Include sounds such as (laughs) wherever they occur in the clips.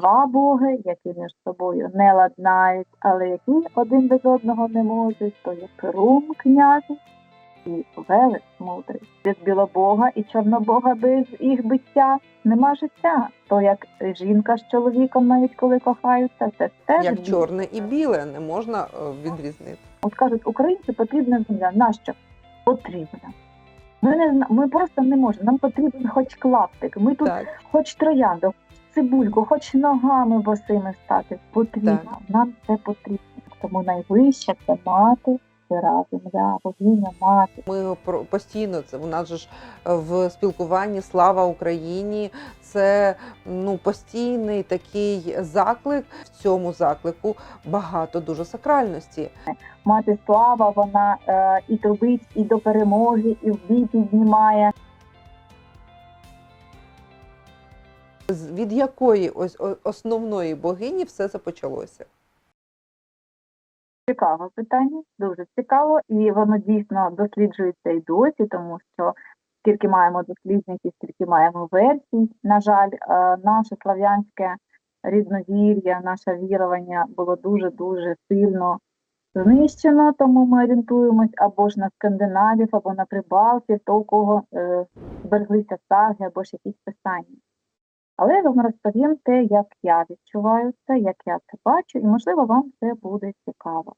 Два боги, які між собою не ладнають, але які один без одного не можуть, то є Перун князь і Велес мудрий. Без білобога і чорнобога без їх биття нема життя. То як жінка з чоловіком, навіть коли кохаються, це теж Як чорне і біле не можна е, відрізнити. От кажуть, українці потрібна земля. Нащо? Потрібна. Ми не ми просто не можемо. Нам потрібен хоч клаптик. Ми тут Так. хоч троянду, цибульку, хоч ногами босими стати. Потрібно. Так. Нам це потрібно. Тому найвища це мати, сира земля, богиня мати. Ми постійно це у нас же ж е, в спілкуванні Слава Україні. Це ну постійний такий заклик. В цьому заклику багато дуже сакральності. Мати слава, вона е, і трубить, і до перемоги, і в бій піднімає. Від якої ось основної богині все це почалося? Цікаве питання, дуже цікаво, і воно дійсно досліджується і досі, тому що скільки маємо дослідників, стільки маємо версій. На жаль, е, наше слав'янське рідновір'я, наше вірування було дуже дуже сильно знищено, тому ми орієнтуємось або ж на скандинавів, або на прибалтів, то у кого е, збереглися саги або ж якісь писання. Але я вам розповім те, як я відчуваю це, як я це бачу, і можливо вам це буде цікаво.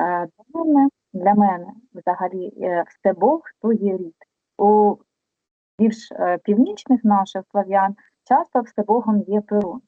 Е, Для мене, для мене взагалі е, все Бог то є рід. У більш е, північних наших слав'ян часто все Богом є Перун.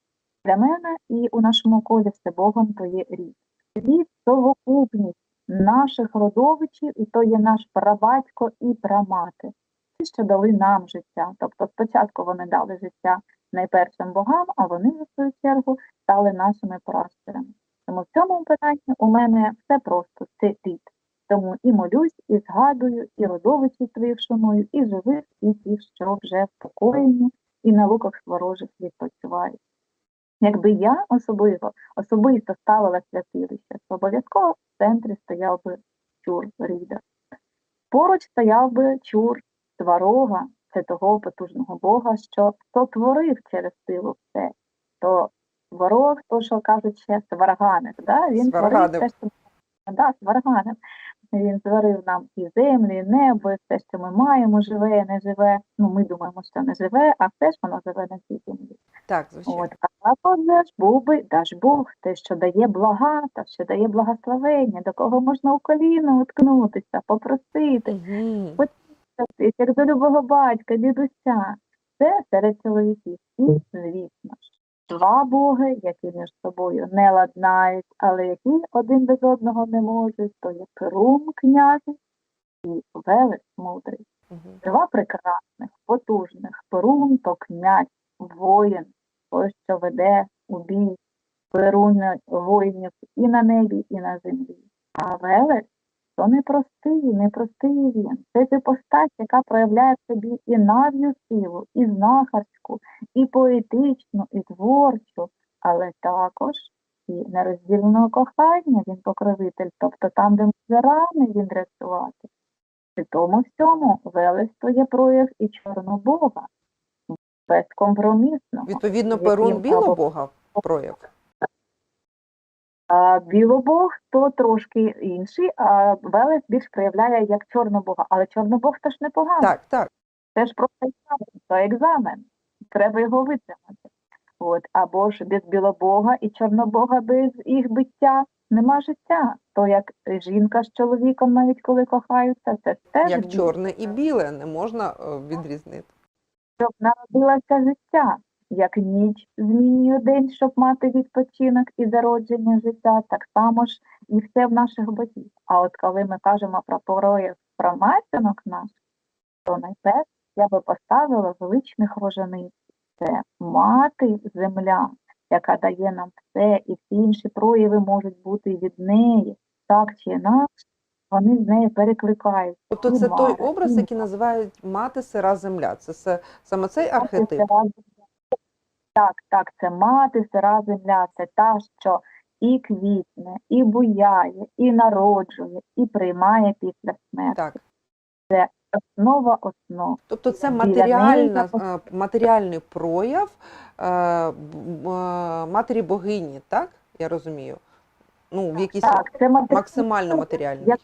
Для мене і у нашому колі все Богом то є рід. Рід совокупність наших родовичів, і то є наш прабатько і прамати. Ті, що дали нам життя. Тобто спочатку вони дали життя найпершим богам, а вони, в свою чергу, стали нашими пращурами. Тому в цьому питанні у мене все просто це рід. Тому і молюсь, і згадую, і родовичів своїх шаную, і живих, і тих, що вже впокоєні, і на луках ворожих відпочивають. Якби я особливо особисто ставила святилище, то обов'язково в центрі стояв би чур Ріда. Поруч стояв би чур Сварога, це того потужного Бога, що сотворив через силу все. То ворог, то, що кажуть ще сварганив, да? він Сварганив. творив все, що да, сварганив. Він зварив нам і землю, і небо, і все, що ми маємо, живе і не живе. Ну, ми думаємо, що не живе, а все ж воно живе на цій землі. Так, звичайно. От, а отже ж був би Дажбог, те, що дає блага, та що дає благословення, до кого можна у коліно уткнутися, попросити, Мгм. Тобто, як до любого батька, дідуся. Це серед чоловіків. І, звісно ж, два боги, які між собою не ладнають, але які один без одного не можуть, то є Перун князь і Велес мудрий. Два прекрасних, потужних, Перун то князь, воїн, той, що веде у бій Перун воїнів і на небі, і на землі. А Велес то непростий, непростий він. Це ти постать, яка проявляє в собі і нав'ю силу, і знахарську, і поетичну, і творчу, але також і нероздільного кохання він покровитель, тобто там, де може рани він рятувати. При тому всьому велество є прояв і Чорнобога, безкомпромісного. Відповідно, Перун білобога прояв. А білобог то трошки інший, а Велес більш проявляє як Чорнобога. Але Чорнобог теж непогано. Так, так. Це ж просто екзамен, то екзамен. Треба його витримати. От, або ж без білобога і чорнобога без їх биття нема життя. То як жінка з чоловіком, навіть коли кохаються, це теж Як чорне і біле не можна е, відрізнити. щоб народилося життя. Як ніч змінює день, щоб мати відпочинок і зародження життя, так само ж і все в наших богів. А от коли ми кажемо про прояв про матінок наших, то найперше я би поставила величних рожениць. Це мати земля, яка дає нам все, і всі інші прояви можуть бути від неї, так чи інакше, вони з нею перекликаються. Тобто це той образ, який називають мати сира земля. Це саме цей архетип. Так, так, це мати сира земля, це та, що і квітне, і буяє, і народжує, і приймає після смерті. Так. основа основ. Тобто це неї матеріальна, я е, матеріальний прояв е, е, матері богині, так? Я розумію. Ну, в якійсь Так, це матері- максимально матеріальний. яка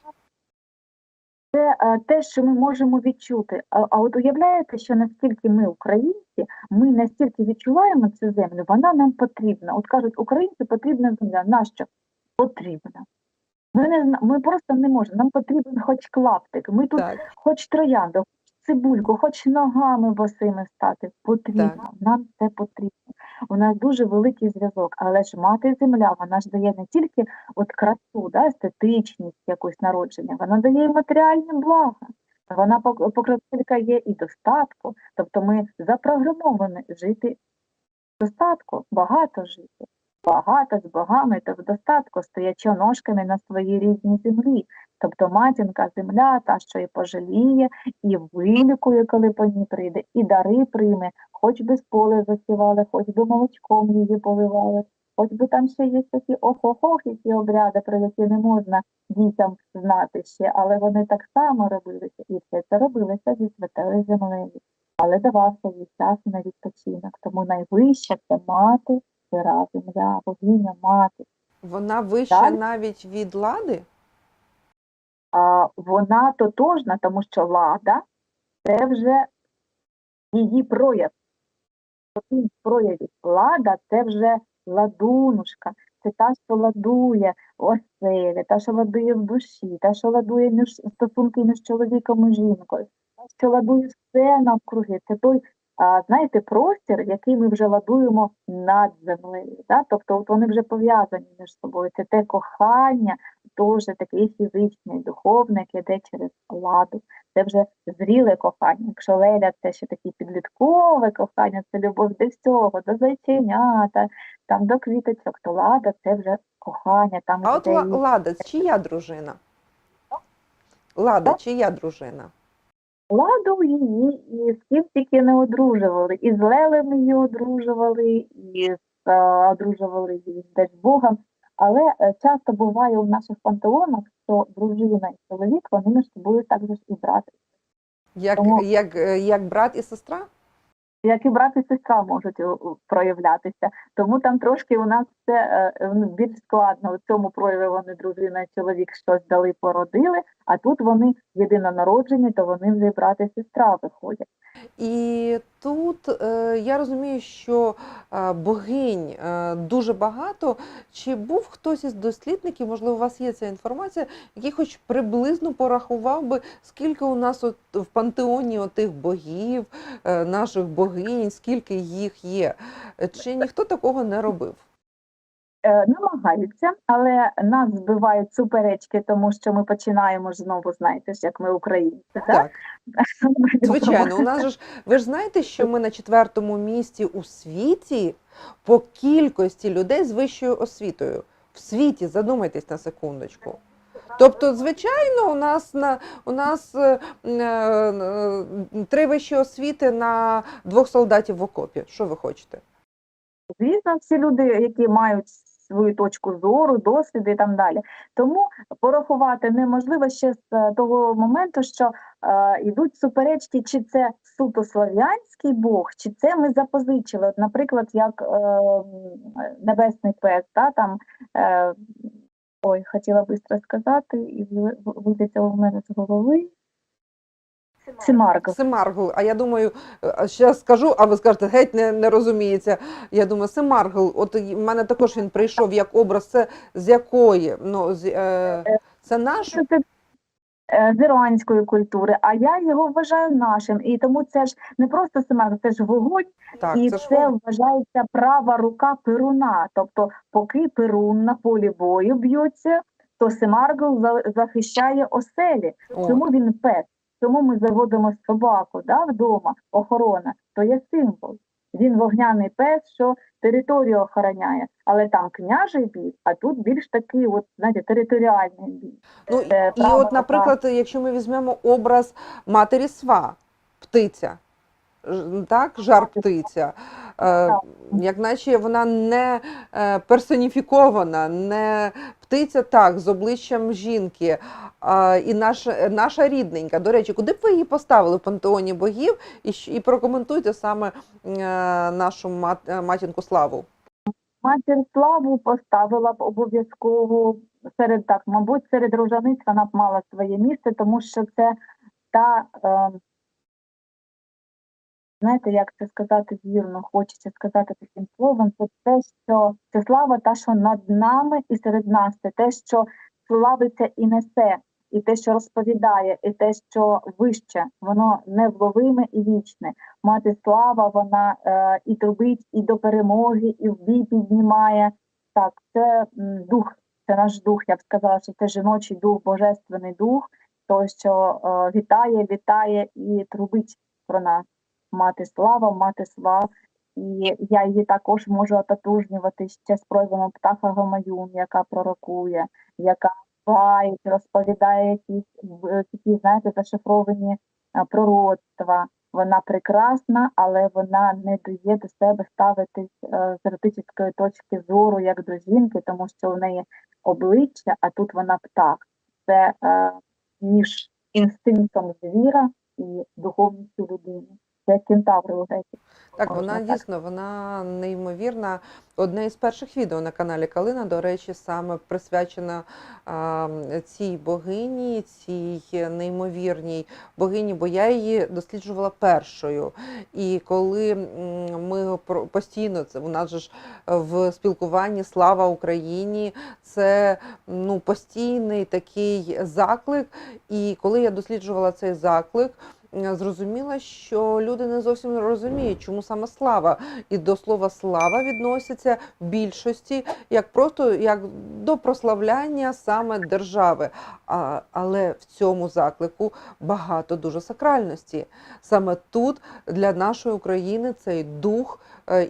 це е, те, що ми можемо відчути. А, а от уявляєте, що наскільки ми, українці, ми настільки відчуваємо цю землю, вона нам потрібна. От кажуть, українцю потрібна земля. Нащо? Потрібна. Ми, не, ми просто не можемо. Нам потрібен хоч клаптик. Ми тут Так. хоч троянду, хоч цибульку, хоч ногами босими стати. Потрібно. Так. Нам це потрібно. У нас дуже великий зв'язок, але ж мати земля, вона ж дає не тільки от красу, да, естетичність якусь народження, вона дає і матеріальні блага. Вона пок- покровителька є і достатку. Тобто ми запрограмовані жити достатку, багато жити. Багато з богами та в достатку, стоячи ножками на своїй рідній землі. Тобто матінка земля, та, що і пожаліє, і вилікує, коли по ній прийде, і дари прийме, хоч би з поле засівали, хоч би молочком її поливали, хоч би там ще є такі ох-ох-ох, які обряди, про які не можна дітям знати ще, але вони так само робилися, і все це робилося зі святою землею. Але давався їй час на відпочинок. Тому найвища це мати, сира земля, богиня мати. Вона вища Далі. навіть від лади? Вона тотожна, тому що лада це вже її прояв. Один з проявів лада це вже ладунушка, це та, що ладує оселі, та, що ладує в душі, та, що ладує між стосунки між чоловіком і жінкою, та, що ладує все навкруги. Це той, а, знаєте, простір, який ми вже ладуємо над землею. Да? Тобто от вони вже пов'язані між собою. Це те кохання, таке і фізичне, і яке йде через ладу. Це вже зріле кохання. Якщо Леля це ще таке підліткове кохання, це любов до всього, до зайченята, там до квіточок, то лада це вже кохання. Там А от йде Лада, чия дружина? Лада, чия дружина? Ладу її і з ким тільки не одружували. І з Лелем її одружували, і з одружували її з Богом. Але е, часто буває у наших пантеонах, що дружина і чоловік вони між собою також і брати. Як, Тому- як, е, як брат і сестра? Як і брат і сестра можуть у- проявлятися. Тому там трошки у нас це е, більш складно. У цьому прояві вони дружина і чоловік щось дали, породили, а тут вони єдинонароджені, то вони вже брат і сестра виходять. І тут е, я розумію, що е, богинь е, дуже багато. Чи був хтось із дослідників, можливо, у вас є ця інформація, який хоч приблизно порахував би, скільки у нас от в пантеоні отих богів, наших богинь, скільки їх є? Чи ніхто такого не робив? Е, намагаються, але нас збивають суперечки, тому що ми починаємо ж знову, знаєте ж, як ми українці. Так? Так, (laughs) звичайно, у нас же ж ви ж знаєте, що ми на четвертому місці у світі по кількості людей з вищою освітою. В світі, задумайтесь на секундочку. Тобто, звичайно, у нас на у нас е, е, три вищі освіти на двох солдатів в окопі. Що ви хочете? Звісно, всі люди, які мають свою точку зору, досвід і так далі. Тому порахувати неможливо ще з е, того моменту, що е, йдуть суперечки, чи це суто слов'янський Бог, чи це ми запозичили. От, наприклад, як е, Небесний Пес, та, там, е, ой, хотіла швидко сказати, і ви- вилетіло в мене з голови. Семарков. Семаргл. А я думаю, зараз скажу, а ви скажете, геть не, не розуміється. Я думаю, Семаргл, от в мене також він прийшов як образ. Це з якої? Ну, з, е, це наш? це е, з іранської культури, а я його вважаю нашим. І тому це ж не просто Семарков, це ж вогонь, Так, і це це, ж вважається права рука Перуна. Тобто, поки Перун на полі бою б'ється, то Семаргл захищає оселі. О, Чому він пес? Чому ми заводимо собаку да, вдома, охорона? То є символ. Він вогняний пес, що територію охороняє, але там княжий бій, а тут більш такий, от знаєте, територіальний бій. Ну, Це і права от, наприклад, якщо ми візьмемо образ матері сва, птиця, так, жар птиця, е, як наче вона не е, персоніфікована, не птиця так, з обличчям жінки. А, і наша, наша рідненька. До речі, куди б ви її поставили в пантеоні богів? І, і прокоментуйте саме е, нашу мат, е, матінку славу. Матір славу поставила б обов'язково серед так, мабуть, серед рожаниць вона б мала своє місце, тому що це та, е, знаєте, як це сказати вірно, хочеться сказати таким словом, це те, що це слава та, що над нами і серед нас, це те, що славиться і несе, і те, що розповідає, і те, що вище, воно невловиме і вічне. Мати слава, вона е, і трубить, і до перемоги, і в бій піднімає. Так, це дух, це наш дух. Я б сказала, що це жіночий дух, божественний дух, той, що е, вітає, вітає і трубить про нас. Мати слава, мати слава. І я її також можу ототужнювати ще з проявами птаха Гамаюн, яка пророкує, яка бає, розповідає якісь в- такі, знаєте, зашифровані пророцтва. Вона прекрасна, але вона не дає до себе ставитись е, з еротичної точки зору як до жінки, тому що в неї обличчя, а тут вона птах. Це е, між інстинктом звіра і духовністю людини. Це кентаври у. Так, вона так. дійсно вона неймовірна. Одне із перших відео на каналі Калина, до речі, саме присвячена а, цій богині, цій неймовірній богині, бо я її досліджувала першою. І коли ми постійно це у нас же ж в спілкуванні Слава Україні, це ну постійний такий заклик. І коли я досліджувала цей заклик. Зрозуміла, що люди не зовсім розуміють, чому саме слава. І до слова слава відноситься в більшості як просто як до прославляння саме держави. А, але в цьому заклику багато дуже сакральності. Саме тут для нашої України цей дух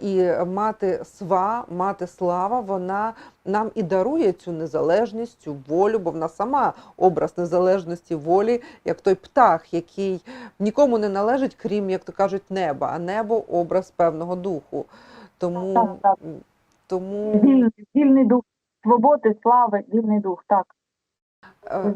і мати сва, мати слава, вона нам і дарує цю незалежність, цю волю, бо вона сама образ незалежності волі, як той птах, який нікому не належить, крім, як то кажуть, неба, а небо образ певного духу. Тому, Так, так. тому Вільний, вільний дух свободи, слави, вільний дух. Так, е.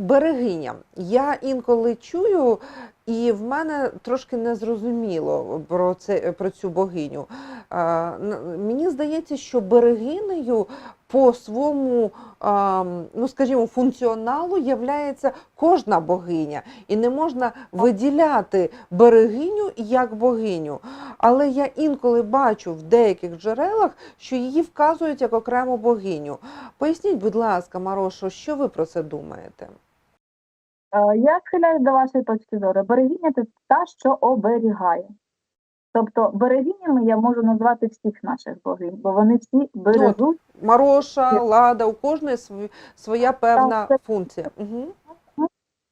Берегиня. Я інколи чую, і в мене трошки незрозуміло про це про цю богиню. А, мені здається, що берегинею по своєму, а, ну скажімо, функціоналу являється кожна богиня, і не можна виділяти берегиню як богиню. Але я інколи бачу в деяких джерелах, що її вказують як окрему богиню. Поясніть, будь ласка, Марошо, що ви про це думаєте? Я схиляюсь до вашої точки зору. Берегиня це та, що оберігає. Тобто берегинями я можу назвати всіх наших богинь, бо вони всі бережуть. Мароша, лада, у кожної своя певна це- функція. Угу.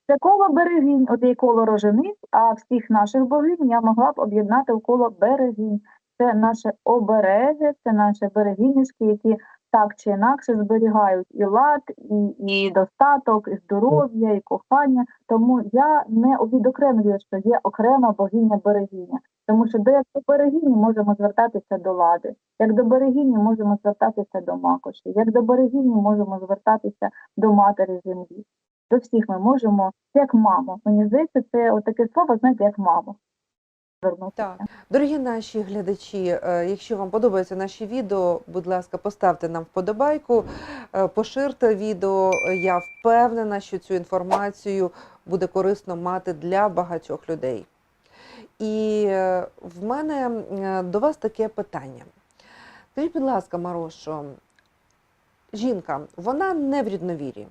Це коло берегинь, от є коло рожениць, а всіх наших богинь я могла б об'єднати в коло берегинь. Це наше обереги, це наші берегинюшки, які так чи інакше зберігають і лад, і, і достаток, і здоров'я, і кохання. Тому я не відокремлюю, що є окрема богиня берегиня. Тому що до як до берегині можемо звертатися до лади, як до берегині можемо звертатися до макоші, як до берегині можемо звертатися до матері землі. До всіх ми можемо, як мамо. Мені здається, це отаке слово, знаєте, як мамо. Так. Дорогі наші глядачі, е, якщо вам подобаються наші відео, будь ласка, поставте нам вподобайку, е, поширте відео. Я впевнена, що цю інформацію буде корисно мати для багатьох людей. І е, в мене до вас таке питання. Скажіть, будь ласка, Марошо, жінка, вона не в рідновірі.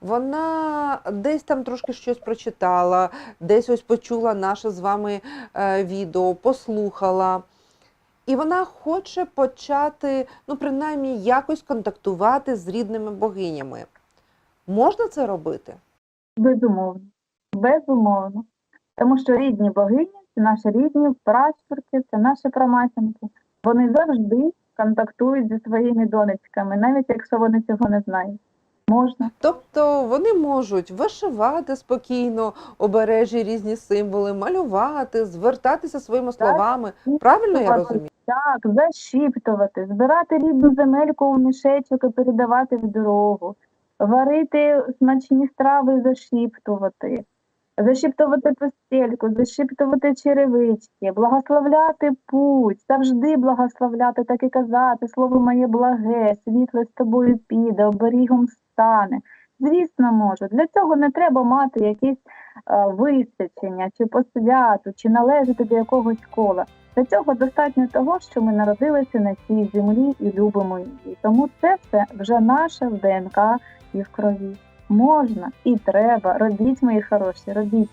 Вона десь там трошки щось прочитала, десь ось почула наше з вами е, відео, послухала. І вона хоче почати, ну, принаймні, якось контактувати з рідними богинями. Можна це робити? Безумовно. Безумовно. Тому що рідні богині це наші рідні пращурки, це наші праматінки. Вони завжди контактують зі своїми донечками, навіть якщо вони цього не знають. Можна. Тобто вони можуть вишивати спокійно обережі різні символи, малювати, звертатися своїми словами. Правильно я розумію? Так, зашіптувати, збирати рідну земельку у мішечок і передавати в дорогу, варити смачні страви, зашіптувати, зашіптувати постельку, зашіптувати черевички, благословляти путь, завжди благословляти, так і казати, слово моє благе, світло з тобою піде, оберігом стане. Звісно, можу. Для цього не треба мати якісь е, висвячення, чи посвяту, чи належати до якогось кола. Для цього достатньо того, що ми народилися на цій землі і любимо її. Тому це все вже наше в ДНК і в крові. Можна і треба. Робіть, мої хороші, робіть.